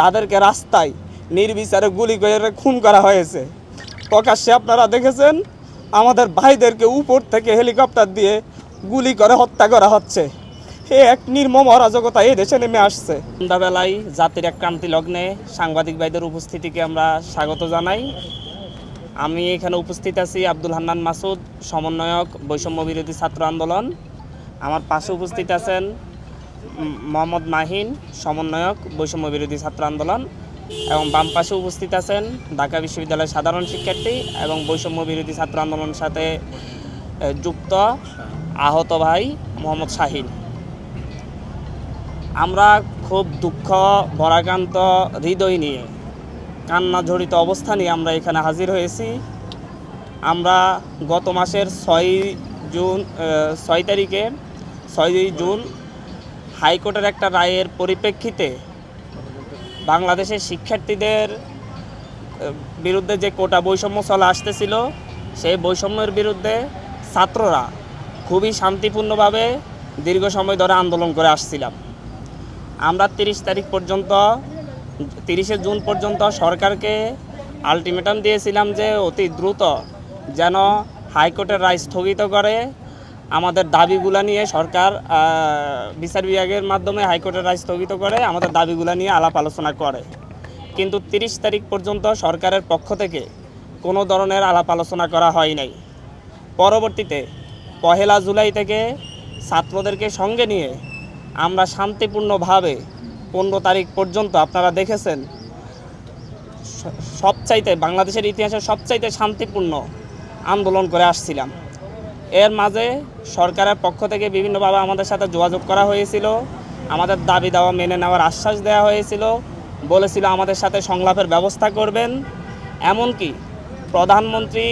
তাদেরকে রাস্তায় নির্বিচারে গুলি করে খুন করা হয়েছে। প্রকাশ্যে আপনারা দেখেছেন, আমাদের ভাইদেরকে উপর থেকে হেলিকপ্টার দিয়ে গুলি করে হত্যা করা হচ্ছে। এ এক নির্মম অরাজকতা এই দেশে নেমে আসছে। সন্ধ্যাবেলায় জাতির এক ক্রান্তি লগ্নে সাংবাদিক ভাইদের উপস্থিতিকে আমরা স্বাগত জানাই। আমি এখানে উপস্থিত আছি আব্দুল হান্নান মাসুদ, সমন্বয়ক, বৈষম্য বিরোধী ছাত্র আন্দোলন। আমার পাশে উপস্থিত আছেন মোহাম্মদ মাহিন, সমন্বয়ক, বৈষম্য বিরোধী ছাত্র আন্দোলন এবং বাম পাশে উপস্থিত আছেন ঢাকা বিশ্ববিদ্যালয়ের সাধারণ শিক্ষার্থী এবং বৈষম্য বিরোধী ছাত্র আন্দোলনের সাথে যুক্ত আহত ভাই মোহাম্মদ শাহিন। আমরা খুব দুঃখ, ভরাক্রান্ত, হৃদয় নিয়ে কান্না জড়িত অবস্থা নিয়ে আমরা এখানে হাজির হয়েছি। আমরা গত মাসের ছয় জুন ছয় তারিখে, ছয়ই জুন হাইকোর্টের একটা রায়ের পরিপ্রেক্ষিতে বাংলাদেশের শিক্ষার্থীদের বিরুদ্ধে যে কোটা বৈষম্য চলে আসতেছিল, সেই বৈষম্যের বিরুদ্ধে ছাত্ররা খুবই শান্তিপূর্ণভাবে দীর্ঘ সময় ধরে আন্দোলন করে আসছিলাম। আমরা তিরিশ তারিখ পর্যন্ত, তিরিশে জুন পর্যন্ত সরকারকে আলটিমেটাম দিয়েছিলাম যে অতি দ্রুত যেন হাইকোর্টের রায় স্থগিত করে আমাদের দাবিগুলা নিয়ে সরকার বিচার বিভাগের মাধ্যমে হাইকোর্টের রায় স্থগিত করে, আমাদের দাবিগুলা নিয়ে আলাপ আলোচনা করে। কিন্তু তিরিশ তারিখ পর্যন্ত সরকারের পক্ষ থেকে কোনো ধরনের আলাপ আলোচনা করা হয় নাই। পরবর্তীতে পহেলা জুলাই থেকে ছাত্রদেরকে সঙ্গে নিয়ে আমরা শান্তিপূর্ণভাবে পনেরো তারিখ পর্যন্ত, আপনারা দেখেছেন সবচাইতে, বাংলাদেশের ইতিহাসে সবচাইতে শান্তিপূর্ণ আন্দোলন করে আসছিলাম। এর মাঝে সরকারের পক্ষ থেকে বিভিন্নভাবে আমাদের সাথে যোগাযোগ করা হয়েছিল। আমাদের দাবি দাওয়া, মেনে নেওয়ার আশ্বাস দেওয়া হয়েছিল। বলেছিল আমাদের সাথে সংলাপের ব্যবস্থা করবেন। এমনকি প্রধানমন্ত্রী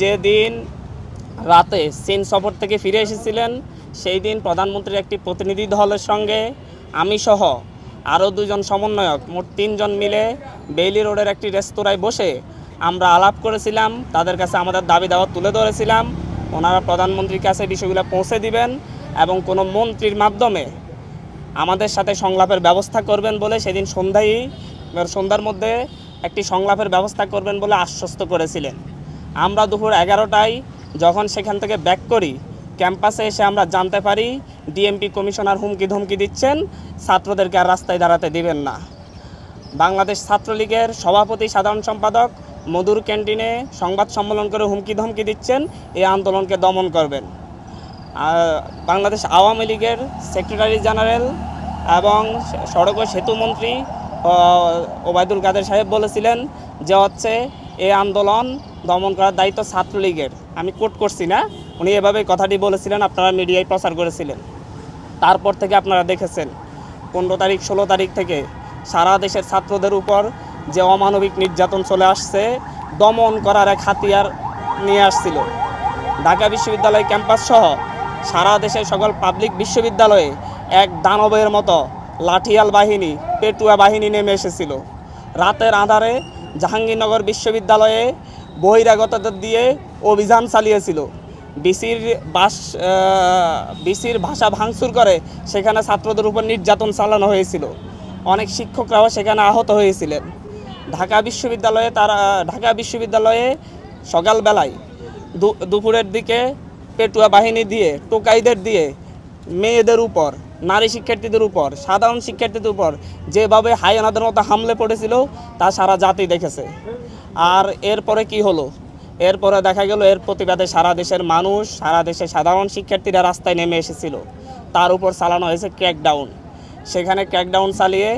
যেদিন রাতে চীন সফর থেকে ফিরে এসেছিলেন, সেই দিন প্রধানমন্ত্রীর একটি প্রতিনিধি দলের সঙ্গে আমি সহ আরও দুজন সমন্বয়ক, মোট তিনজন মিলে বেইলি রোডের একটি রেস্তোরাঁয় বসে আমরা আলাপ করেছিলাম। তাদের কাছে আমাদের দাবি দাওয়া তুলে ধরেছিলাম। ওনারা প্রধানমন্ত্রীর কাছে বিষয়গুলো পৌঁছে দিবেন এবং কোনো মন্ত্রীর মাধ্যমে আমাদের সাথে সংলাপের ব্যবস্থা করবেন বলে সেদিন সন্ধ্যায় সন্ধ্যার মধ্যে একটি সংলাপের ব্যবস্থা করবেন বলে আশ্বস্ত করেছিলেন। আমরা দুপুর এগারোটায় যখন সেখান থেকে ব্যাক করি, ক্যাম্পাসে এসে আমরা জানতে পারি ডিএমপি কমিশনার হুমকি ধমকি দিচ্ছেন, ছাত্রদেরকে আর রাস্তায় দাঁড়াতে দিবেন না। বাংলাদেশ ছাত্রলীগের সভাপতি সাধারণ সম্পাদক মধুর ক্যান্টিনে সংবাদ সম্মেলন করে হুমকি ধমকি দিচ্ছেন, এই আন্দোলনকে দমন করবেন। বাংলাদেশ আওয়ামী লীগের সেক্রেটারি জেনারেল এবং সড়ক ও সেতু মন্ত্রী ওবায়দুল কাদের সাহেব বলেছিলেন যে হচ্ছে, এই আন্দোলন দমন করার দায়িত্ব ছাত্রলীগের। আমি কোট করছি না, উনি এভাবেই কথাটি বলেছিলেন, আপনারা মিডিয়ায় প্রচার করেছিলেন। তারপর থেকে আপনারা দেখেছেন, পনেরো তারিখ, ষোলো তারিখ থেকে সারা দেশের ছাত্রদের উপর যে অমানবিক নির্যাতন চলে আসছে, দমন করার এক হাতিয়ার নিয়ে আসছিল। ঢাকা বিশ্ববিদ্যালয় ক্যাম্পাস সহ সারা দেশের সকল পাবলিক বিশ্ববিদ্যালয়ে এক দানবের মতো লাঠিয়াল বাহিনী, পেটুয়া বাহিনী নেমে এসেছিল। রাতের আধারে জাহাঙ্গীরনগর বিশ্ববিদ্যালয়ে বহিরাগতদের দিয়ে অভিযান চালিয়েছিল। বিসির বাস বিসির ভাষা ভাঙচুর করে সেখানে ছাত্রদের উপর নির্যাতন চালানো হয়েছিল। অনেক শিক্ষকরাও সেখানে আহত হয়েছিলেন। ঢাকা বিশ্ববিদ্যালয়ে তারা, ঢাকা বিশ্ববিদ্যালয়ে সকালবেলায় দুপুরের দিকে পেটুয়া বাহিনী দিয়ে, টোকাইদের দিয়ে মেয়েদের উপর, নারী শিক্ষার্থীদের উপর, সাধারণ শিক্ষার্থীদের উপর যেভাবে হায়ানাদের মতো হামলে পড়েছিল, তা সারা জাতি দেখেছে। আর এরপরে কি হলো? এরপরে দেখা গেল, এর প্রতিবাদে সারা দেশের মানুষ, সারা দেশের সাধারণ শিক্ষার্থীরা রাস্তায় নেমে এসেছিল। তার উপর চালানো হয়েছে ক্র্যাকডাউন সেখানে ক্র্যাকডাউন চালিয়ে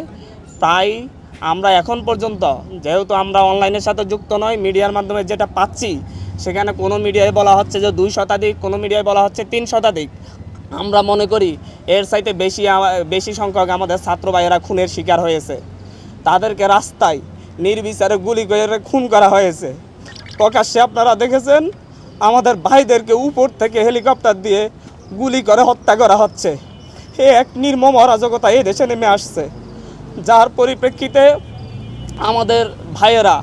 প্রায় আমরা এখন পর্যন্ত, যেহেতু আমরা অনলাইনের সাথে যুক্ত নয় মিডিয়ার মাধ্যমে যেটা পাচ্ছি, সেখানে কোনো মিডিয়ায় বলা হচ্ছে যে দুই শতাধিক, কোনো মিডিয়ায় বলা হচ্ছে তিন শতাধিক। আমরা মনে করি এর চাইতে বেশি বেশি সংখ্যক আমাদের ছাত্র ভাইয়েরা খুনের শিকার হয়েছে। তাদেরকে রাস্তায় নির্বিচারে গুলি করে খুন করা হয়েছে। প্রকাশ্যে আপনারা দেখেছেন, আমাদের ভাইদেরকে উপর থেকে হেলিকপ্টার দিয়ে গুলি করে হত্যা করা হচ্ছে। এ এক নির্মম অরাজকতা এই দেশে নেমে আসছে। যার পরিপ্রেক্ষিতে আমাদের ভাইয়েরা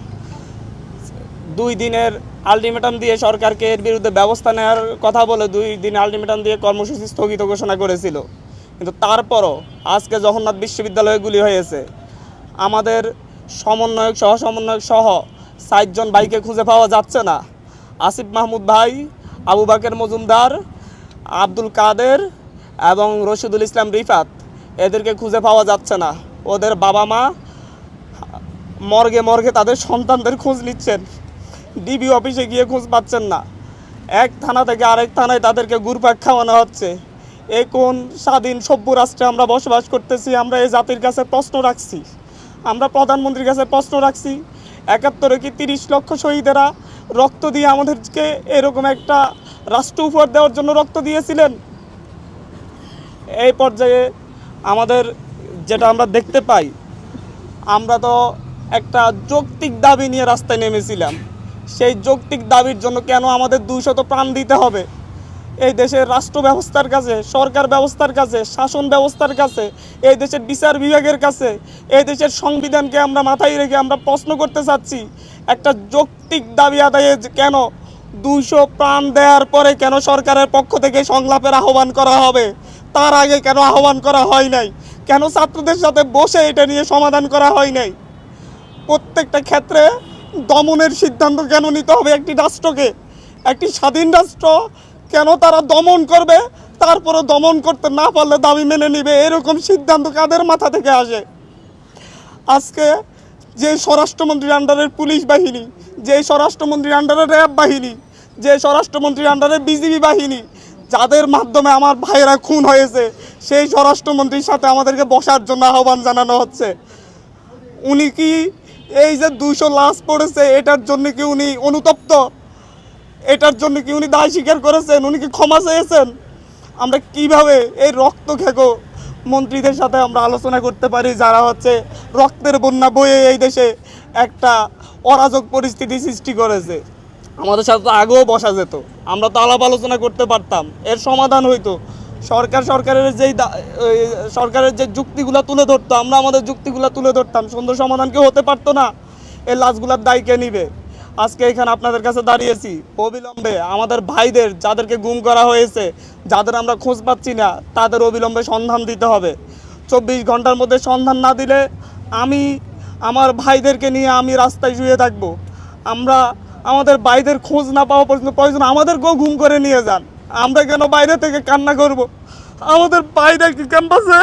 দুই দিনের আলটিমেটাম দিয়ে সরকারকে এর বিরুদ্ধে ব্যবস্থা নেওয়ার কথা বলে দুই দিন আলটিমেটাম দিয়ে কর্মসূচি স্থগিত ঘোষণা করেছিল। কিন্তু তারপরও আজকে জগন্নাথ বিশ্ববিদ্যালয়ে গুলি হয়েছে। আমাদের সমন্বয়ক সহ সমন্বয়ক সহ ষাটজন ভাইকে খুঁজে পাওয়া যাচ্ছে না। আসিফ মাহমুদ ভাই, আবু বাকের মজুমদার, আব্দুল কাদের এবং রশিদুল ইসলাম রিফাত এদেরকে খুঁজে পাওয়া যাচ্ছে না। ওদের বাবা মা মর্গে মর্গে তাদের সন্তানদের খোঁজ নিচ্ছেন। ডিবি অফিসে গিয়ে খোঁজ পাচ্ছেন না। এক থানা থেকে আরেক থানায় তাদেরকে ঘুরপাক খাওয়ানো হচ্ছে। এ কোন স্বাধীন সভ্য রাষ্ট্রে আমরা বসবাস করতেছি, আমরা এই জাতির কাছে প্রশ্ন রাখছি। আমরা প্রধানমন্ত্রীর কাছে প্রশ্ন রাখছি, একাত্তরে কি তিরিশ লক্ষ শহীদেরা রক্ত দিয়ে আমাদেরকে এরকম একটা রাষ্ট্র উপহার দেওয়ার জন্য রক্ত দিয়েছিলেন? এই পর্যায়ে আমাদের যেটা আমরা দেখতে পাই, আমরা তো একটা যৌক্তিক দাবি নিয়ে রাস্তায় নেমেছিলাম। সেই যৌক্তিক দাবির জন্য কেন আমাদের দুইশত প্রাণ দিতে হবে? এই দেশের রাষ্ট্র ব্যবস্থার কাছে, সরকার ব্যবস্থার কাছে, শাসন ব্যবস্থার কাছে, এই দেশের বিচার বিভাগের কাছে, এই দেশের সংবিধানকে আমরা মাথায় রেখে আমরা প্রশ্ন করতে চাচ্ছি, একটা যৌক্তিক দাবি আদায়ে কেন দুইশো প্রাণ দেওয়ার পরে কেন সরকারের পক্ষ থেকে সংলাপের আহ্বান করা হবে? তার আগে কেন আহ্বান করা হয় নাই? কেন ছাত্রদের সাথে বসে এটা নিয়ে সমাধান করা হয় নাই? প্রত্যেকটা ক্ষেত্রে দমনের সিদ্ধান্ত কেন নিতে হবে একটি রাষ্ট্রকে? একটি স্বাধীন রাষ্ট্র কেন তারা দমন করবে? তারপরে দমন করতে না পারলে দাবি মেনে নিবে? এরকম সিদ্ধান্ত কাদের মাথা থেকে আসে? আজকে যে স্বরাষ্ট্রমন্ত্রীর আন্ডারের পুলিশ বাহিনী, যে স্বরাষ্ট্রমন্ত্রীর আন্ডারের র্যাব বাহিনী, যে স্বরাষ্ট্রমন্ত্রীর আন্ডারের বিজিবি বাহিনী যাদের মাধ্যমে আমার ভাইয়েরা খুন হয়েছে, সেই স্বরাষ্ট্রমন্ত্রীর সাথে আমাদেরকে বসার জন্য আহ্বান জানানো হচ্ছে। উনি কি এই যে দুইশো লাশ পড়েছে, এটার জন্য কি উনি অনুতপ্ত? এটার জন্য কি উনি দায় স্বীকার করেছেন? উনি কি ক্ষমা চেয়েছেন? আমরা কীভাবে এই রক্ত খেকো মন্ত্রীদের সাথে আমরা আলোচনা করতে পারি, যারা হচ্ছে রক্তের বন্যা বয়ে এই দেশে একটা অরাজক পরিস্থিতি সৃষ্টি করেছে? আমাদের সাথে তো আগেও বসা যেত। আমরা তো আলাপ আলোচনা করতে পারতাম। এর সমাধান হইতো। সরকার সরকারের যেই সরকারের যে যুক্তিগুলো তুলে ধরতো, আমরা আমাদের যুক্তিগুলো তুলে ধরতাম। সুন্দর সমাধান কি হতে পারতো না। এই লাশগুলার দায় কে নিবে? আজকে এখানে আপনাদের কাছে দাঁড়িয়েছি। অবিলম্বে আমাদের ভাইদের যাদেরকে গুম করা হয়েছে, যাদের আমরা খোঁজ পাচ্ছি না, তাদের অবিলম্বে সন্ধান দিতে হবে। চব্বিশ ঘণ্টার মধ্যে সন্ধান না দিলে আমি, আমার ভাইদেরকে নিয়ে আমি রাস্তায় শুয়ে থাকব। আমরা আমাদের ভাইদের খোঁজ না পাওয়া পর্যন্ত প্রয়োজন আমাদেরকেও ঘুম করে নিয়ে যান। আমরা কেন বাইরে থেকে কান্না করব? আমাদের ভাইরা কি ক্যাম্পাসে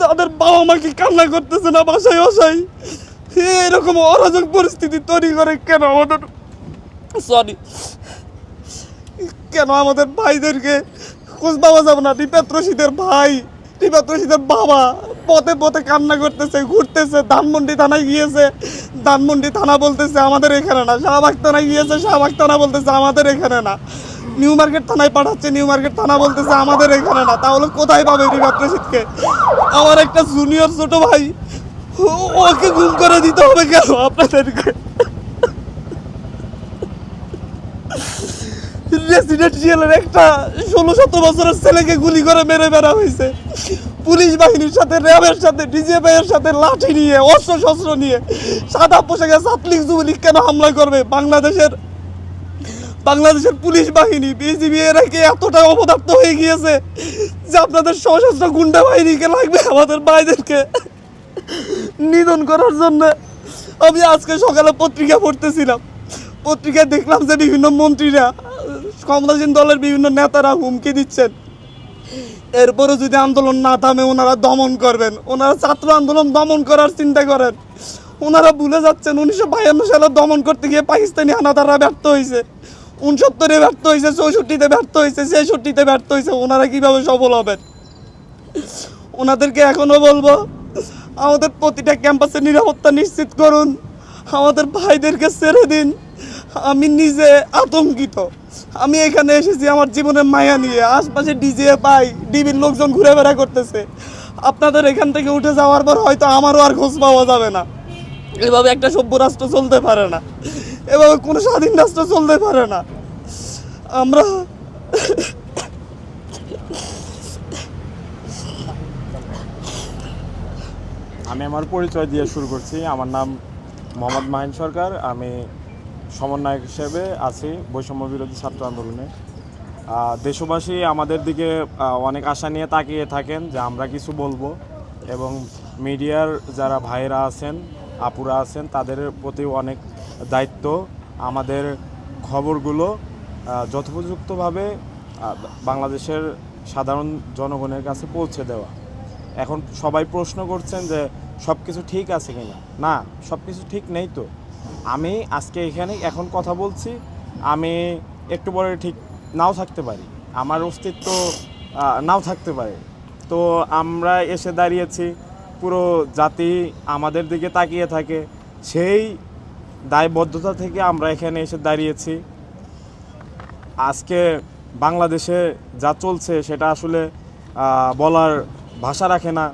তাদের বাবা মা কি কান্না করতেছে না বাসায় বাসায়? এরকম অরাজক পরিস্থিতি তৈরি করে কেন আমাদের? সরি কেন আমাদের ভাইদেরকে খোঁজ পাওয়া যাবে না? রশিদের ভাই। রিপাত রশিদের বাবা, পথে পথে কান্না করতেছে, ঘুরতেছে, ধানমন্ডি থানায় গিয়েছে। ধানমন্ডি থানা বলতেছে, আমাদের এখানে না। শাহবাগ থানায় গিয়েছে, শাহবাগ থানা বলতেছে, আমাদের এখানে না। নিউ মার্কেট থানায় পাঠাচ্ছে, নিউ মার্কেট থানা বলতেছে, আমাদের এখানে না। তাহলে কোথায় পাবে রিপাত রশিদকে আমার একটা জুনিয়র ছোট ভাই, ওকে গুম করে দিতে হবে কেন আপনাদেরকে? রেসিডেন্সিয়ালের একটা ষোলো শত বছরের ছেলেকে গুলি করে মেরে বেড়া হয়েছে। পুলিশ বাহিনীর সাথে, র্যাবের সাথে ডিজিএফআই সাথে লাঠি নিয়ে অস্ত্র শস্ত্র নিয়ে, সাদা পোশাকে ছাত্রলীগ, যুবলীগ কেন হামলা করবে? বাংলাদেশের বাংলাদেশের পুলিশ বাহিনী, বিজিবি এরা কি এতটা অপদার্থ হয়ে গিয়েছে যে আপনাদের সশস্ত্র গুন্ডা বাহিনীকে লাগবে আমাদের ভাইদেরকে নিধন করার জন্য? আমি আজকে সকালে পত্রিকা পড়তেছিলাম। পত্রিকায় দেখলাম যে বিভিন্ন মন্ত্রীরা ক্ষমতাসীন দলের বিভিন্ন নেতারা হুমকি দিচ্ছেন। এরপরে যদি আন্দোলন না থামে, ওনারা দমন করবেন। ওনারা ছাত্র আন্দোলন দমন করার চিন্তা করেন। ওনারা ভুলে যাচ্ছেন, উনিশশো বায়ান্ন সালে দমন করতে গিয়ে পাকিস্তানি হানাদাররা ব্যর্থ হয়েছে উনসত্তরে ব্যর্থ হয়েছে চৌষট্টিতে ব্যর্থ হয়েছে ছেষট্টিতে ব্যর্থ হয়েছে ওনারা কীভাবে সফল হবেন? ওনাদেরকে এখনও বলব, আমাদের প্রতিটা ক্যাম্পাসে নিরাপত্তা নিশ্চিত করুন। আমাদের ভাইদেরকে ছেড়ে দিন। আমি নিজে আতঙ্কিত। আমি এখানে এসেছি আমার জীবনের মায়া নিয়ে। আশপাশে ডিজে পাই ডিবির লোকজন ঘুরে বেড়া করতেছে। আপনাদের এখান থেকে উঠে যাওয়ার পর হয়তো আমারও আর খোঁজ পাওয়া যাবে না। এভাবে একটা সভ্য রাষ্ট্র চলতে পারে না। এভাবে কোনো স্বাধীন রাষ্ট্র চলতে পারে না। আমরা আমি আমার পরিচয় দিয়ে শুরু করছি। আমার নাম মোহাম্মদ মাহিন সরকার। আমি সমন্বয়ক হিসেবে আছি বৈষম্য বিরোধী ছাত্র আন্দোলনে। দেশবাসী আমাদের দিকে অনেক আশা নিয়ে তাকিয়ে থাকেন যে আমরা কিছু বলব এবং মিডিয়ার যারা ভাইরা আছেন, আপুরা আছেন, তাদের প্রতি অনেক দায়িত্ব। আমাদের খবরগুলো যথোপযুক্তভাবে বাংলাদেশের সাধারণ জনগণের কাছে পৌঁছে দেওয়া। এখন সবাই প্রশ্ন করছেন যে সব কিছু ঠিক আছে কিনা? না সব কিছু ঠিক নেই তো। আমি আজকে এখানে এখন কথা বলছি। আমি একটু পরে ঠিক নাও থাকতে পারি। আমার অস্তিত্ব নাও থাকতে পারে। তো আমরা এসে দাঁড়িয়েছি, পুরো জাতি আমাদের দিকে তাকিয়ে থাকে। সেই দায়বদ্ধতা থেকে আমরা এখানে এসে দাঁড়িয়েছি। আজকে বাংলাদেশে যা চলছে সেটা আসলে বলার ভাষা রাখে না।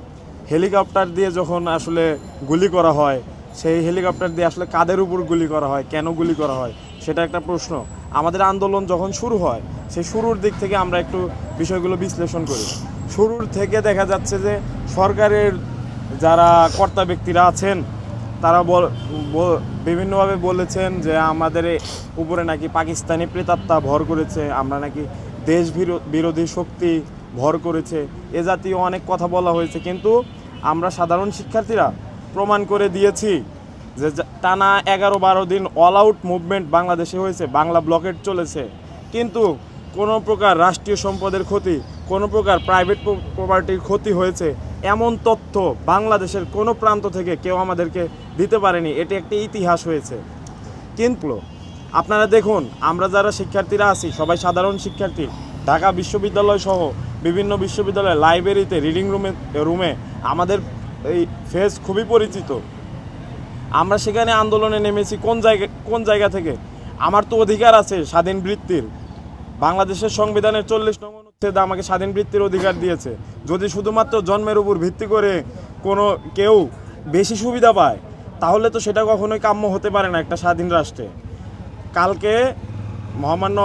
হেলিকপ্টার দিয়ে যখন আসলে গুলি করা হয় সেই হেলিকপ্টার দিয়ে আসলে কাদের উপর গুলি করা হয়, কেন গুলি করা হয়, সেটা একটা প্রশ্ন। আমাদের আন্দোলন যখন শুরু হয়, সেই শুরুর দিক থেকে আমরা একটু বিষয়গুলো বিশ্লেষণ করি। শুরুর থেকে দেখা যাচ্ছে যে সরকারের যারা কর্তা ব্যক্তিরা আছেন, তারা বিভিন্নভাবে বলেছেন যে আমাদের উপরে নাকি পাকিস্তানি প্রেতাত্মা ভর করেছে, আমরা নাকি দেশ বিরো- বিরোধী শক্তি ভর করেছে। এ জাতীয় অনেক কথা বলা হয়েছে, কিন্তু আমরা সাধারণ শিক্ষার্থীরা প্রমাণ করে দিয়েছি যে টানা এগারো বারো দিন অল আউট মুভমেন্ট বাংলাদেশে হয়েছে, বাংলা ব্লকেট চলেছে। কিন্তু কোনো প্রকার রাষ্ট্রীয় সম্পদের ক্ষতি, কোনো প্রকার প্রাইভেট প্রপার্টির ক্ষতি হয়েছে, এমন তথ্য বাংলাদেশের কোনো প্রান্ত থেকে কেউ আমাদেরকে দিতে পারেনি। এটি একটি ইতিহাস হয়েছে। কিন্তু আপনারা দেখুন, আমরা যারা শিক্ষার্থীরা আছি, সবাই সাধারণ শিক্ষার্থী, ঢাকা বিশ্ববিদ্যালয় সহ বিভিন্ন বিশ্ববিদ্যালয় লাইব্রেরিতে রিডিং রুমে রুমে আমাদের এই ফেস খুবই পরিচিত। আমরা সেখানে আন্দোলনে নেমেছি কোন জায়গা কোন জায়গা থেকে? আমার তো অধিকার আছে স্বাধীন বৃত্তির। বাংলাদেশের সংবিধানের চল্লিশ নং অনুচ্ছেদ আমাকে স্বাধীন বৃত্তির অধিকার দিয়েছে। যদি শুধুমাত্র জন্মের উপর ভিত্তি করে কোনো কেউ বেশি সুবিধা পায়, তাহলে তো সেটা কখনোই কাম্য হতে পারে না একটা স্বাধীন রাষ্ট্রে। কালকে মহামান্য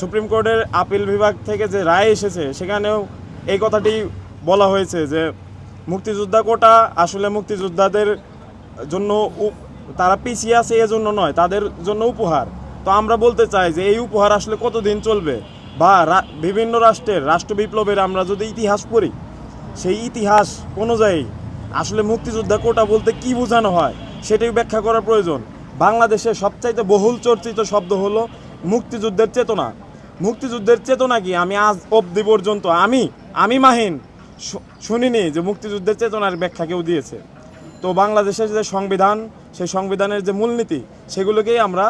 সুপ্রিম কোর্টের আপিল বিভাগ থেকে যে রায় এসেছে, সেখানেও এই কথাটি বলা হয়েছে যে মুক্তিযোদ্ধা কোটা আসলে মুক্তিযোদ্ধাদের জন্য তারা পিছিয়ে আছে এজন্য নয়, তাদের জন্য উপহার। তো আমরা বলতে চাই যে এই উপহার আসলে কতদিন চলবে? বা বিভিন্ন রাষ্ট্রের, রাষ্ট্র বিপ্লবের আমরা যদি ইতিহাস পড়ি, সেই ইতিহাস অনুযায়ী আসলে মুক্তিযোদ্ধা কোটা বলতে কি বোঝানো হয়, সেটাই ব্যাখ্যা করা প্রয়োজন। বাংলাদেশের সবচাইতে বহুল চর্চিত শব্দ হলো মুক্তিযুদ্ধের চেতনা। মুক্তিযুদ্ধের চেতনা কি? আমি আজ অবধি পর্যন্ত, আমি আমি মাহিন শুনিনি যে মুক্তিযুদ্ধের চেতনার ব্যাখ্যা কেউ দিয়েছে। তো বাংলাদেশের যে সংবিধান, সেই সংবিধানের যে মূলনীতি, সেগুলোকেই আমরা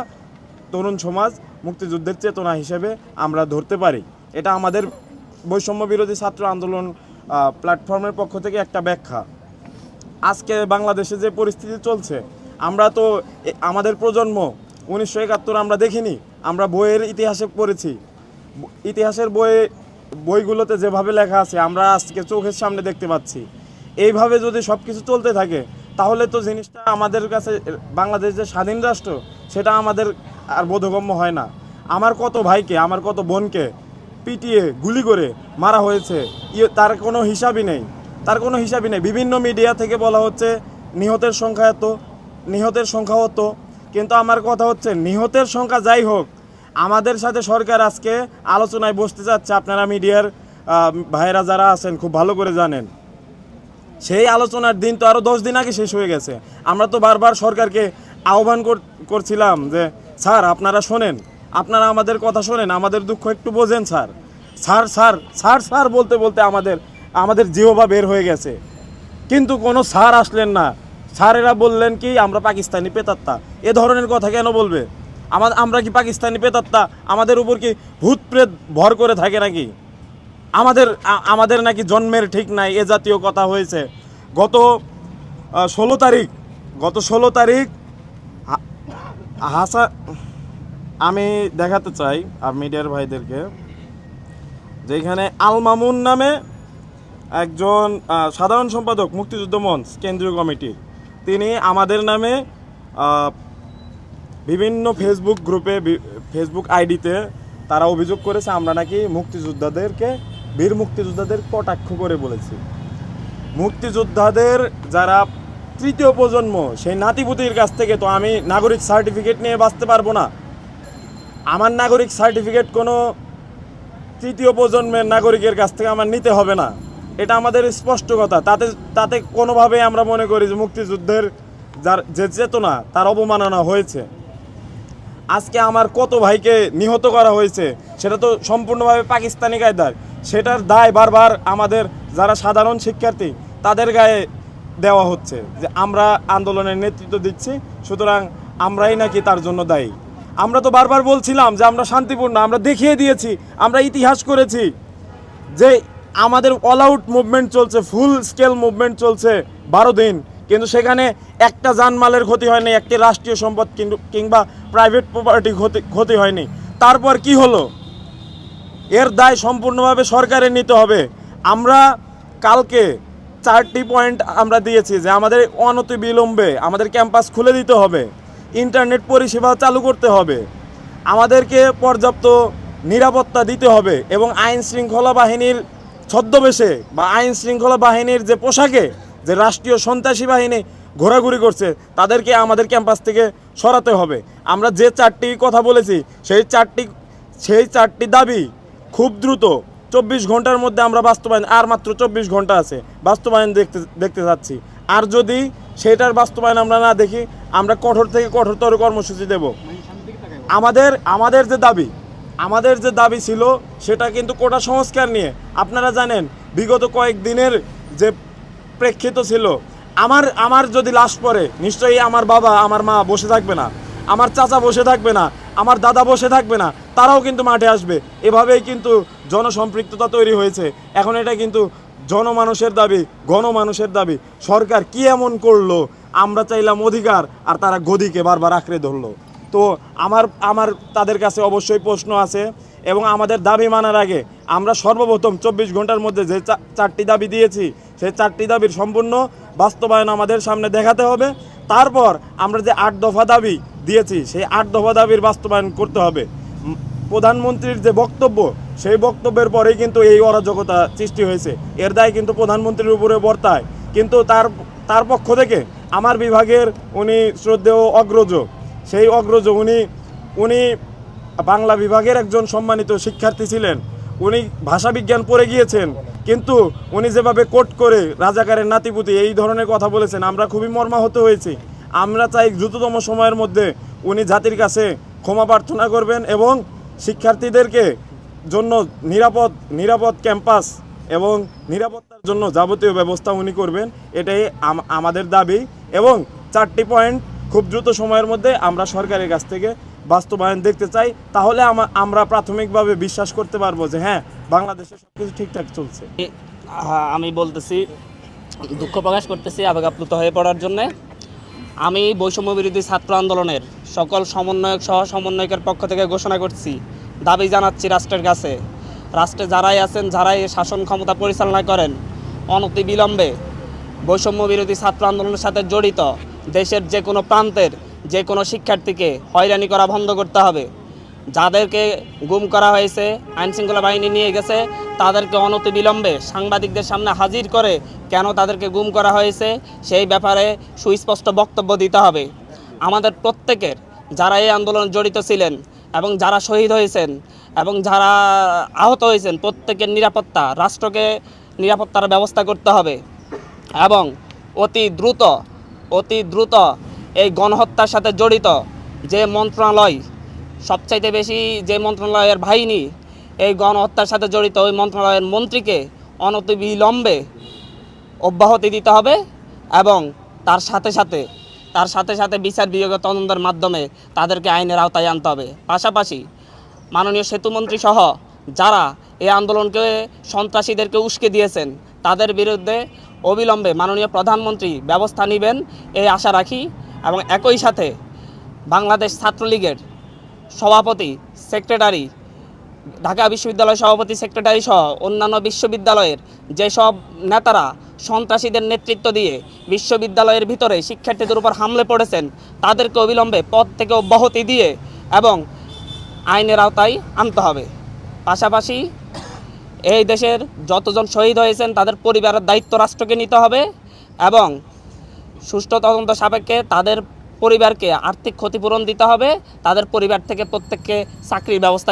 তরুণ সমাজ মুক্তিযুদ্ধের চেতনা হিসেবে আমরা ধরতে পারি। এটা আমাদের বৈষম্য বিরোধী ছাত্র আন্দোলন প্ল্যাটফর্মের পক্ষ থেকে একটা ব্যাখ্যা। আজকে বাংলাদেশে যে পরিস্থিতি চলছে, আমরা তো আমাদের প্রজন্ম উনিশশো একাত্তর আমরা দেখিনি, আমরা বইয়ের ইতিহাসে পড়েছি। ইতিহাসের বইয়ে বইগুলোতে যেভাবে লেখা আছে, আমরা আজকে চোখের সামনে দেখতে পাচ্ছি। এইভাবে যদি সব কিছু চলতে থাকে, তাহলে তো জিনিসটা আমাদের কাছে, বাংলাদেশ যে স্বাধীন রাষ্ট্র, সেটা আমাদের আর বোধগম্য হয় না। আমার কত ভাইকে, আমার কত বোনকে পিটিয়ে, গুলি করে মারা হয়েছে ইয়ে তার কোনো হিসাবই নেই। তার কোনো হিসাবই নেই। বিভিন্ন মিডিয়া থেকে বলা হচ্ছে, নিহতের সংখ্যা এত, নিহতের সংখ্যা হতো কিন্তু আমার কথা হচ্ছে, নিহতের সংখ্যা যাই হোক আমাদের সাথে সরকার আজকে আলোচনায় বসতে চাচ্ছে আপনারা মিডিয়ার ভাইয়েরা যারা আছেন খুব ভালো করে জানেন। সেই আলোচনার দিন তো আরও দশ দিন আগে শেষ হয়ে গেছে। আমরা তো বারবার সরকারকে আহ্বান কর- করছিলাম যে, স্যার, আপনারা শোনেন। আপনারা আমাদের কথা শোনেন। আমাদের দুঃখ একটু বোঝেন, sir. Sir sir sir sir, বলতে বলতে আমাদের আমাদের জিহবা বের হয়ে গেছে। কিন্তু কোনো স্যার আসলেন না। স্যারেরা বললেন কি, আমরা পাকিস্তানি পেতাত্তা এ ধরনের কথা কেন বলবে? আমাদের আমরা কি পাকিস্তানি পেতাত্তা আমাদের উপর কি ভূত প্রেত ভর করে থাকে নাকি? আমাদের আমাদের নাকি জন্মের ঠিক নাই, এ জাতীয় কথা হয়েছে। গত ষোলো তারিখ, গত ষোলো তারিখ হাসা, আমি দেখাতে চাই আর মিডিয়ার ভাইদেরকে, যেখানে আল মামুন নামে একজন সাধারণ সম্পাদক মুক্তিযুদ্ধ মঞ্চ, কেন্দ্রীয় কমিটি, তিনি আমাদের নামে বিভিন্ন ফেসবুক গ্রুপে ফেসবুক আইডিতে তারা অভিযোগ করেছে, আমরা নাকি মুক্তিযোদ্ধাদেরকে, বীর মুক্তিযোদ্ধাদের কটাক্ষ করে বলেছি। মুক্তিযোদ্ধাদের যারা তৃতীয় প্রজন্ম, সেই নাতিপুতির কাছ থেকে তো আমি নাগরিক সার্টিফিকেট নিয়ে বাঁচতে পারব না। আমার নাগরিক সার্টিফিকেট কোনো তৃতীয় প্রজন্মের নাগরিকের কাছ থেকে আমার নিতে হবে না। এটা আমাদের স্পষ্ট কথা। তাতে তাতে কোনোভাবেই আমরা মনে করি যে মুক্তিযুদ্ধের যার, যে চেতনা, তার অবমাননা হয়েছে। আজকে আমার কত ভাইকে নিহত করা হয়েছে, সেটা তো সম্পূর্ণভাবে পাকিস্তানি কায়দার। সেটার দায় বারবার আমাদের যারা সাধারণ শিক্ষার্থী, তাদের গায়ে দেওয়া হচ্ছে যে আমরা আন্দোলনের নেতৃত্ব দিচ্ছি, সুতরাং আমরাই নাকি তার জন্য দায়ী। আমরা তো বারবার বলছিলাম যে আমরা শান্তিপূর্ণ, আমরা দেখিয়ে দিয়েছি, আমরা ইতিহাস করেছি যে আমাদের অল আউট মুভমেন্ট চলছে ফুল স্কেল মুভমেন্ট চলছে বারো দিন। কিন্তু সেখানে একটা জানমালের ক্ষতি হয়নি, একটি রাষ্ট্রীয় সম্পদ কিংবা প্রাইভেট প্রপার্টি ক্ষতি ক্ষতি হয়নি। তারপর কি হলো? এর দায় সম্পূর্ণভাবে সরকারের নিতে হবে। আমরা কালকে চারটি পয়েন্ট আমরা দিয়েছি যে আমাদের অনতি বিলম্বে আমাদের ক্যাম্পাস খুলে দিতে হবে ইন্টারনেট পরিষেবা চালু করতে হবে, আমাদেরকে পর্যাপ্ত নিরাপত্তা দিতে হবে এবং আইন শৃঙ্খলা বাহিনীর ছদ্মবেশে বা আইন শৃঙ্খলা বাহিনীর যে পোশাকে যে রাষ্ট্রীয় সন্ত্রাসী বাহিনী ঘোরাঘুরি করছে, তাদেরকে আমাদের ক্যাম্পাস থেকে সরাতে হবে। আমরা যে চারটি কথা বলেছি, সেই চারটি সেই চারটি দাবি খুব দ্রুত চব্বিশ ঘণ্টার মধ্যে আমরা বাস্তবায়ন, আর মাত্র চব্বিশ ঘণ্টা আছে, বাস্তবায়ন দেখতে দেখতে চাচ্ছি আর যদি সেটার বাস্তবায়ন আমরা না দেখি, আমরা কঠোর থেকে কঠোরতর কর্মসূচি দেব। আমাদের আমাদের যে দাবি, আমাদের যে দাবি ছিল, সেটা কিন্তু কোটা সংস্কার নিয়ে। আপনারা জানেন, বিগত কয়েক দিনের যে প্রেক্ষিত ছিল। আমার আমার যদি লাশ পরে নিশ্চয়ই আমার বাবা, আমার মা বসে থাকবে না। আমার চাচা বসে থাকবে না, আমার দাদা বসে থাকবে না, তারাও কিন্তু মাঠে আসবে। এভাবেই কিন্তু জনসম্পৃক্ততা তৈরি হয়েছে। এখন এটা কিন্তু জনমানুষের দাবি, গণমানুষের দাবি। সরকার কি এমন করল? আমরা চাইলাম অধিকার, আর তারা গদিকে বারবার আঁকড়ে ধরলো। তো আমার আমার, তাদের কাছে অবশ্যই প্রশ্ন আছে। এবং আমাদের দাবি মানার আগে আমরা সর্বপ্রথম চব্বিশ ঘণ্টার মধ্যে যে চারটি দাবি দিয়েছি, সেই চারটি দাবির সম্পূর্ণ বাস্তবায়ন আমাদের সামনে দেখাতে হবে। তারপর আমরা যে আট দফা দাবি দিয়েছি, সেই আট দফা দাবির বাস্তবায়ন করতে হবে। প্রধানমন্ত্রীর যে বক্তব্য, সেই বক্তব্যের পরেই কিন্তু এই অরাজকতা সৃষ্টি হয়েছে। এর দায় কিন্তু প্রধানমন্ত্রীর উপরে বর্তায়। কিন্তু তার তার পক্ষ থেকে আমার বিভাগের উনি শ্রদ্ধেয় অগ্রজ, সেই অগ্রজ উনি উনি বাংলা বিভাগের একজন সম্মানিত শিক্ষার্থী ছিলেন। উনি ভাষা বিজ্ঞান পড়ে গিয়েছেন, কিন্তু উনি যেভাবে কোট করে রাজাকারের নাতিপুতি এই ধরনের কথা বলেছেন, আমরা খুবই মর্মাহত হয়েছি। আমরা চাই দ্রুততম সময়ের মধ্যে উনি জাতির কাছে ক্ষমা প্রার্থনা করবেন এবং শিক্ষার্থীদেরকে জন্য নিরাপদ নিরাপদ ক্যাম্পাস এবং নিরাপত্তার জন্য যাবতীয় ব্যবস্থা উনি করবেন, এটাই আমাদের দাবি। এবং চারটি পয়েন্ট খুব দ্রুত সময়ের মধ্যে আমরা সরকারের কাছ থেকে বাস্তবায়ন দেখতে চাই তাহলে আমরা প্রাথমিকভাবে বিশ্বাস করতে পারব যে হ্যাঁ বাংলাদেশে সব কিছু ঠিকঠাক চলছে। হ্যাঁ, আমি বলতেছি দুঃখ প্রকাশ করতেছি আবেগ আপ্লুত হয়ে পড়ার জন্যে। আমি বৈষম্য বিরোধী ছাত্র আন্দোলনের সকল সমন্বয়ক সহ সমন্বয়কের পক্ষ থেকে ঘোষণা করছি দাবি জানাচ্ছি রাষ্ট্রের কাছে। রাষ্ট্রে যারাই আছেন যারাই শাসন ক্ষমতা পরিচালনা করেন অনতি বিলম্বে বৈষম্য বিরোধী ছাত্র আন্দোলনের সাথে জড়িত দেশের যে কোনো প্রান্তের যে কোনো শিক্ষার্থীকে হয়রানি করা বন্ধ করতে হবে। যাদেরকে গুম করা হয়েছে, আইনশৃঙ্খলা বাহিনী নিয়ে গেছে, তাদেরকে অনতি বিলম্বে সাংবাদিকদের সামনে হাজির করে কেন তাদেরকে গুম করা হয়েছে, সেই ব্যাপারে সুস্পষ্ট বক্তব্য দিতে হবে। আমাদের প্রত্যেকের যারা এই আন্দোলনে জড়িত ছিলেন এবং যারা শহীদ হয়েছেন এবং যারা আহত হয়েছেন, প্রত্যেকের নিরাপত্তা, রাষ্ট্রকে নিরাপত্তার ব্যবস্থা করতে হবে এবং অতি দ্রুত অতি দ্রুত এই গণহত্যার সাথে জড়িত যে মন্ত্রণালয়, সবচাইতে বেশি যে মন্ত্রণালয়ের বাহিনী এই গণহত্যার সাথে জড়িত ওই মন্ত্রণালয়ের মন্ত্রীকে অনতিবিলম্বে অব্যাহতি দিতে হবে এবং তার সাথে সাথে, তার সাথে সাথে বিচার বিয়োগ তদন্তের মাধ্যমে তাদেরকে আইনের আওতায় আনতে হবে। পাশাপাশি মাননীয় সেতুমন্ত্রী সহ যারা এই আন্দোলনকে, সন্ত্রাসীদেরকে উস্কে দিয়েছেন, তাদের বিরুদ্ধে অবিলম্বে মাননীয় প্রধানমন্ত্রী ব্যবস্থা নেবেন, এই আশা রাখি এবং একই সাথে বাংলাদেশ ছাত্রলীগের সভাপতি, সেক্রেটারি, ঢাকা বিশ্ববিদ্যালয় সভাপতি, সেক্রেটারি সহ অন্যান্য বিশ্ববিদ্যালয়ের যেসব নেতারা সন্ত্রাসীদের নেতৃত্ব দিয়ে বিশ্ববিদ্যালয়ের ভিতরে শিক্ষার্থীদের উপর হামলে পড়েছেন, তাদেরকে অবিলম্বে পদ থেকে অব্যাহতি দিয়ে এবং আইনের আওতায় আনতে হবে। পাশাপাশি এই দেশের যতজন শহীদ হয়েছেন, তাদের পরিবারের দায়িত্ব রাষ্ট্রকে নিতে হবে এবং সুষ্ঠু তদন্ত সাপেক্ষে তাদের পরিবারকে আর্থিক ক্ষতিপূরণ দিতে হবে। তাদের পরিবার থেকে প্রত্যেককে চাকরির ব্যবস্থা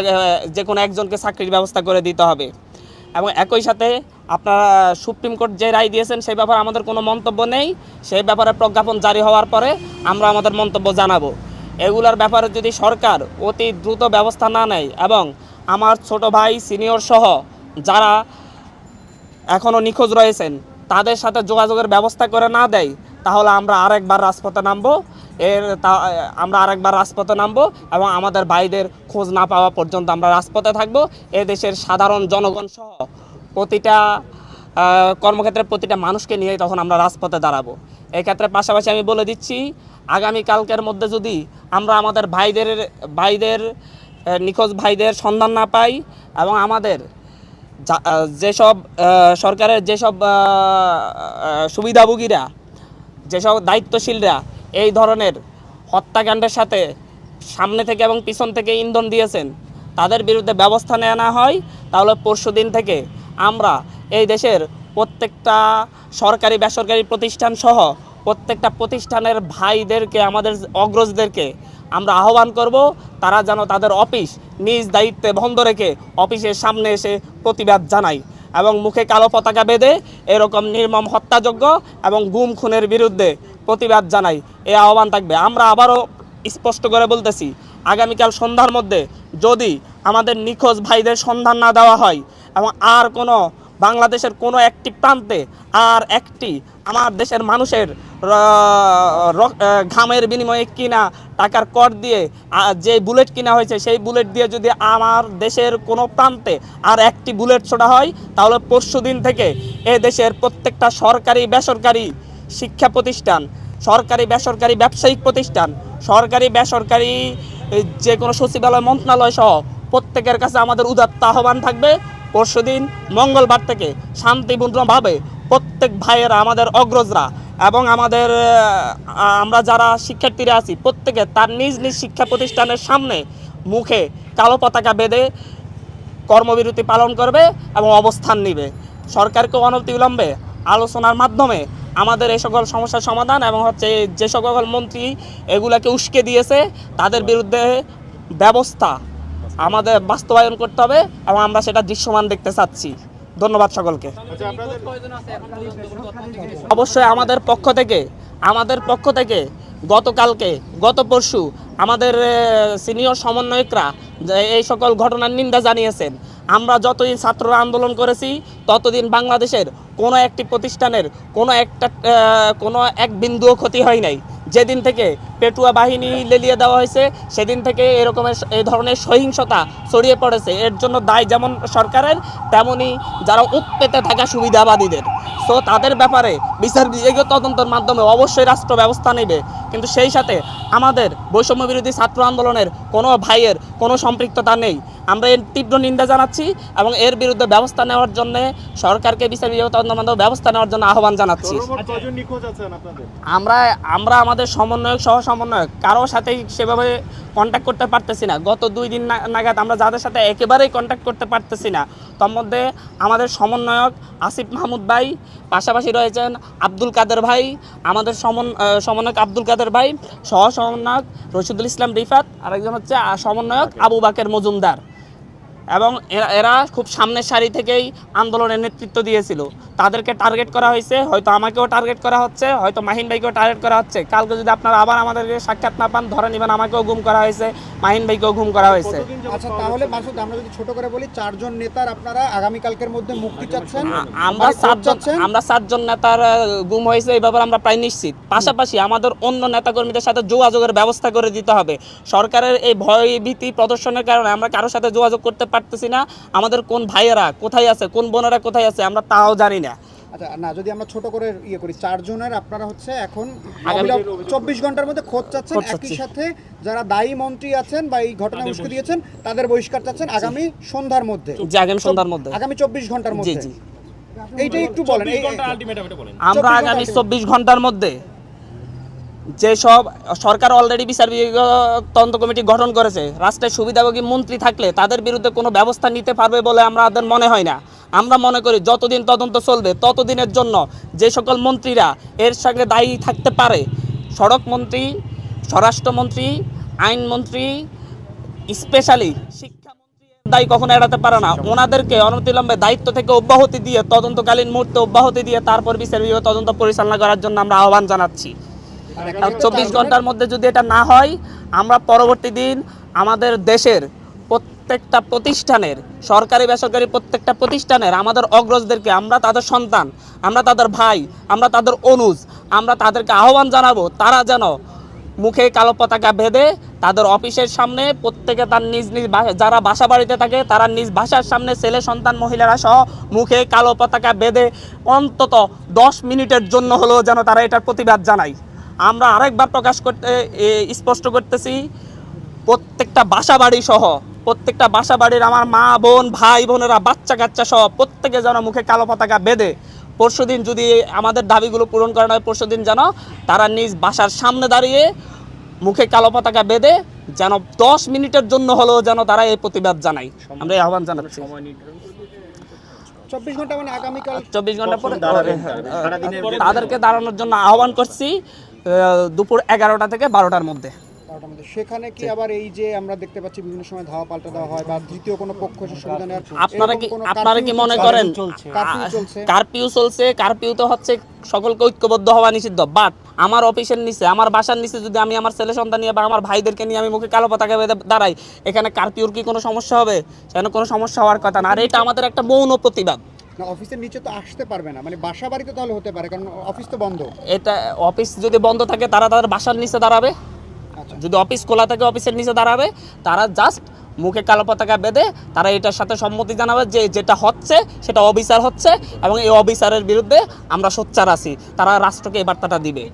যে কোনো একজনকে চাকরির ব্যবস্থা করে দিতে হবে। এবং একই সাথে আপনারা সুপ্রিম কোর্ট যে রায় দিয়েছেন, সেই ব্যাপারে আমাদের কোনো মন্তব্য নেই। সেই ব্যাপারে প্রজ্ঞাপন জারি হওয়ার পরে আমরা আমাদের মন্তব্য জানাব। এগুলার ব্যাপারে যদি সরকার অতি দ্রুত ব্যবস্থা না নেয় এবং আমার ছোট ভাই, সিনিয়র সহ যারা এখনও নিখোঁজ রয়েছেন, তাদের সাথে যোগাযোগের ব্যবস্থা করে না দেয় তাহলে আমরা আরেকবার রাজপথে নামবো। এর আমরা আরেকবার রাজপথে নামবো এবং আমাদের ভাইদের খোঁজ না পাওয়া পর্যন্ত আমরা রাজপথে থাকব। এ দেশের সাধারণ জনগণ সহ প্রতিটা কর্মক্ষেত্রে প্রতিটা মানুষকে নিয়ে তখন আমরা রাজপথে দাঁড়াবো। এক্ষেত্রে পাশাপাশি আমি বলে দিচ্ছি, আগামী কালকের মধ্যে যদি আমরা আমাদের ভাইদের ভাইদের নিখোঁজ ভাইদের সন্ধান না পাই এবং আমাদের যেসব সরকারের যেসব সুবিধাভোগীরা যেসব দায়িত্বশীলরা এই ধরনের হত্যাকাণ্ডের সাথে সামনে থেকে এবং পিছন থেকে ইন্ধন দিয়েছেন, তাদের বিরুদ্ধে ব্যবস্থা নেওয়া না হয়, তাহলে পরশু দিন থেকে আমরা এই দেশের প্রত্যেকটা সরকারি, বেসরকারি প্রতিষ্ঠান সহ প্রত্যেকটা প্রতিষ্ঠানের ভাইদেরকে, আমাদের অগ্রজদেরকে আমরা আহ্বান করব, তারা যেন তাদের অফিস নিজ দায়িত্বে বন্ধ রেখে অফিসের সামনে এসে প্রতিবাদ জানায়। এবং মুখে কালো পতাকা বেঁধে এরকম নির্মম হত্যাযোগ্য এবং গুম খুনের বিরুদ্ধে প্রতিবাদ জানাই। এ আহ্বান থাকবে। আমরা আবারও স্পষ্ট করে বলতেছি, আগামীকাল সন্ধ্যার মধ্যে যদি আমাদের নিখোঁজ ভাইদের সন্ধান না দেওয়া হয় এবং আর কোনো বাংলাদেশের কোনো একটি প্রান্তে আর একটি আমার দেশের মানুষের ঘামের বিনিময়ে কিনা টাকার কর দিয়ে যে বুলেট কিনা হয়েছে সেই বুলেট দিয়ে যদি আমার দেশের কোনো প্রান্তে আর একটি বুলেট ছোড়া হয়, তাহলে পরশু দিন থেকে এ দেশের প্রত্যেকটা সরকারি বেসরকারি শিক্ষা প্রতিষ্ঠান, সরকারি বেসরকারি ব্যবসায়িক প্রতিষ্ঠান, সরকারি বেসরকারি যে কোনো সচিবালয় মন্ত্রণালয় সহ প্রত্যেকের কাছে আমাদের উদাত্ত আহ্বান থাকবে। পরশুদিন, মঙ্গলবার থেকে শান্তিপূর্ণভাবে প্রত্যেক ভাইয়েরা আমাদের অগ্রজরা এবং আমাদের আমরা যারা শিক্ষার্থীরা আছি, প্রত্যেকে তার নিজ নিজ শিক্ষা প্রতিষ্ঠানের সামনে মুখে কালো পতাকা বেঁধে কর্মবিরতি পালন করবে এবং অবস্থান নিবে। সরকারকে অনতিবিলম্বে আলোচনার মাধ্যমে আমাদের এই সকল সমস্যার সমাধান এবং হচ্ছে যে সকল মন্ত্রী এগুলাকে উস্কে দিয়েছে, তাদের বিরুদ্ধে ব্যবস্থা আমাদের বাস্তবায়ন করতে হবে এবং আমরা সেটা দৃশ্যমান দেখতে চাচ্ছি। ধন্যবাদ সকলকে। আচ্ছা অবশ্যই আমাদের পক্ষ থেকে আমাদের পক্ষ থেকে গতকালকে গত পরশু আমাদের সিনিয়র সমন্বয়করা এই সকল ঘটনার নিন্দা জানিয়েছেন। আমরা যতদিন ছাত্ররা আন্দোলন করেছি ততদিন বাংলাদেশের কোনো একটি প্রতিষ্ঠানের কোনো একটা কোনো এক বিন্দুও ক্ষতি হয় নাই। যেদিন থেকে পেটুয়া বাহিনী লেলিয়ে দেওয়া হয়েছে। সেদিন থেকে এরকমের এই ধরনের সহিংসতা ছড়িয়ে পড়েছে। এর জন্য দায় যেমন সরকারের তেমনি যারা উৎপেতে থাকা সুবিধাবাদীদের। সো তাদের ব্যাপারে বিচার বিভাগীয় তদন্তের মাধ্যমে অবশ্যই রাষ্ট্র ব্যবস্থা নেবে। কিন্তু সেই সাথে আমাদের বৈষম্য বিরোধী ছাত্র আন্দোলনের কোনো ভাইয়ের কোনো সম্পৃক্ততা নেই। আমরা এর তীব্র নিন্দা জানাচ্ছি এবং এর বিরুদ্ধে ব্যবস্থা নেওয়ার জন্য সরকারকে বিচার বিভাগীয় তদন্তের মাধ্যমে ব্যবস্থা নেওয়ার জন্য আহ্বান জানাচ্ছি। আপনাদের আমরা আমরা আমাদের সমন্বয়ক সহ সমন্বয়ক। কারোর সাথে সেভাবে কন্ট্যাক্ট করতে পারতেছি না। গত দুই দিন না- নাগাদ আমরা যাদের সাথে একেবারেই কন্ট্যাক্ট করতে পারতেছি না তার মধ্যে আমাদের সমন্বয়ক আসিফ মাহমুদ ভাই পাশাপাশি রয়েছেন আব্দুল কাদের ভাই আমাদের সমন সমন্বয়ক আব্দুল কাদের ভাই সহ সমন্বয়ক রশিদুল ইসলাম রিফাত আরেকজন হচ্ছে সমন্বয়ক আবু বাকের মজুমদার। এবং এরা এরা খুব সামনের সারি থেকেই আন্দোলনের নেতৃত্ব দিয়েছিল। তাদেরকে টার্গেট করা হয়েছে হয়তো আমাকেও টার্গেট করা হচ্ছে হয়তো মাহিন ভাইকেও টার্গেট করা হচ্ছে। কালকে যদি আপনারা আবার আমাদেরকে সাক্ষাৎ না পান ধরে নেবেন আমাকেও গুম করা হয়েছে মাহিন ভাইকেও গুম করা হয়েছে। আচ্ছা তাহলে মাসুদ আমরা যদি ছোট করে বলি চারজন নেতার আপনারা আগামীকালকের মধ্যে মুক্তি চাচ্ছেন? আমরা মানে সাতজন আমরা সাতজন নেতার গুম হয়েছে এই ব্যাপারে আমরা প্রায় নিশ্চিত। পাশাপাশি আমাদের অন্য নেতাকর্মীদের সাথে যোগাযোগের ব্যবস্থা করে দিতে হবে। সরকারের এই ভয় ভীতি প্রদর্শনের কারণে আমরা কারোর সাথে যোগাযোগ করতে পারতেছি না। আমাদের কোন ভাইয়েরা কোথায় আছে কোন বোনেরা কোথায় আছে আমরা তাও জানি না। আচ্ছা না যদি আমরা ছোট করে ইয়ে করি চারজনের আপনারা হচ্ছে এখন আগামী- চব্বিশ ঘণ্টার মধ্যে খোঁজ চাচ্ছেন একই সাথে যারা দায়ী মন্ত্রী আছেন বা এই ঘটনা উস্কে দিয়েছেন তাদের বহিষ্কার চাচ্ছেন আগামী সন্ধ্যার মধ্যে। আগামী সন্ধ্যার মধ্যে। আগামী চব্বিশ ঘণ্টার মধ্যে। এইটাই একটু বলেন আমরা আগামী চব্বিশ ঘণ্টার মধ্যে যেসব সরকার অলরেডি বিচার তদন্ত কমিটি গঠন করেছে, রাষ্ট্রের সুবিধাভোগী মন্ত্রী থাকলে তাদের বিরুদ্ধে কোনো ব্যবস্থা নিতে পারবে বলে আমাদের মনে হয় না। আমরা মনে করি যতদিন তদন্ত চলবে, ততদিনের জন্য যে সকল মন্ত্রীরা এর সঙ্গে দায়ী থাকতে পারে, সড়ক মন্ত্রী স্বরাষ্ট্রমন্ত্রী আইনমন্ত্রী স্পেশালি শিক্ষামন্ত্রী দায়ী কখনো এড়াতে পারে না। ওনাদেরকে অনতিবিলম্বে দায়িত্ব থেকে অব্যাহতি দিয়ে, তদন্তকালীন মুহূর্তে অব্যাহতি দিয়ে তারপর বিচার বিভাগ তদন্ত পরিচালনা করার জন্য আমরা আহ্বান জানাচ্ছি। চব্বিশ ঘণ্টার মধ্যে যদি এটা না হয়, আমরা পরবর্তী দিন আমাদের দেশের প্রত্যেকটা প্রতিষ্ঠানের, সরকারি বেসরকারি প্রত্যেকটা প্রতিষ্ঠানের, আমাদের অগ্রজদেরকে, আমরা তাদের সন্তান, আমরা তাদের ভাই, আমরা তাদের অনুজ, আমরা তাদেরকে আহ্বান জানাব, তারা যেন মুখে কালো পতাকা বেঁধে তাদের অফিসের সামনে প্রত্যেকে তার নিজ নিজ যারা বাসা বাড়িতে থাকে, তারা নিজ বাসার সামনে ছেলে, সন্তান, মহিলারা সহ মুখে কালো পতাকা বেঁধে অন্তত দশ মিনিটের জন্য হলেও যেন তারা এটার প্রতিবাদ জানায়। আমরা আরেকবার প্রকাশ করতে স্পষ্ট করতেছি প্রত্যেকটা বাসা বাড়ি সহ প্রত্যেকটা বাসা বাড়ির আমার মা বোন ভাই বোনেরা বাচ্চা কাচ্চা সহ প্রত্যেকে যেন মুখে কালো পতাকা বেঁধে পরশুদিন যদি আমাদের দাবিগুলো পূরণ করা হয় পরশুদিন যেন তারা নিজ বাসার সামনে দাঁড়িয়ে মুখে কালো পতাকা বেঁধে যেন দশ মিনিটের জন্য হলেও যেন তারা এই প্রতিবাদ জানায়। আমরা এই আহ্বান জানাচ্ছি। চব্বিশ ঘণ্টা মানে আগামীকাল চব্বিশ ঘণ্টা পরে তাদেরকে দাঁড়ানোর জন্য আহ্বান করছি। দুপুর এগারোটা থেকে বারোটার মধ্যে। সেখানে কি আবার এই যে আমরা দেখতে পাচ্ছি বিভিন্ন সময় ধাওয়া পাল্টা দেওয়া হয় বা তৃতীয় কোনো পক্ষ সুবিধা নেওয়ার আপনারা কি আপনারা কি মনে করেন কারপিউ চলছে? কারপিউ তো হচ্ছে সকলকে ঐক্যবদ্ধ হওয়া নিষিদ্ধ। বাট আমার অফিসের নিচে আমার বাসার নিচে যদি আমি আমার ছেলে সন্তান নিয়ে বা আমার ভাইদেরকে নিয়ে আমি মুখে কালো পতাকা বেঁধে দাঁড়াই এখানে কারপিউর কি কোনো সমস্যা হবে? সেখানে কোনো সমস্যা হওয়ার কথা না। আর এটা আমাদের একটা মৌন প্রতিবাদ। না অফিসের নিচে তো আসতে পারবে না। মানে বাসা বাড়িতে তাহলে হতে পারে কারণ অফিস তো বন্ধ। এটা অফিস যদি বন্ধ থাকে তারা তাদের বাসার নিচে দাঁড়াবে। আচ্ছা। যদি অফিস খোলা থাকে অফিসের নিচে দাঁড়াবে। তারা জাস্ট মুখে কালো পতাকা বেঁধে তারা এটার সাথে সম্মতি জানাবে যে যেটা হচ্ছে সেটা অবিচার হচ্ছে এবং এই অবিচারের বিরুদ্ধে আমরা সোচ্চার আছি। তারা রাষ্ট্রকে এই বার্তাটা দিবে।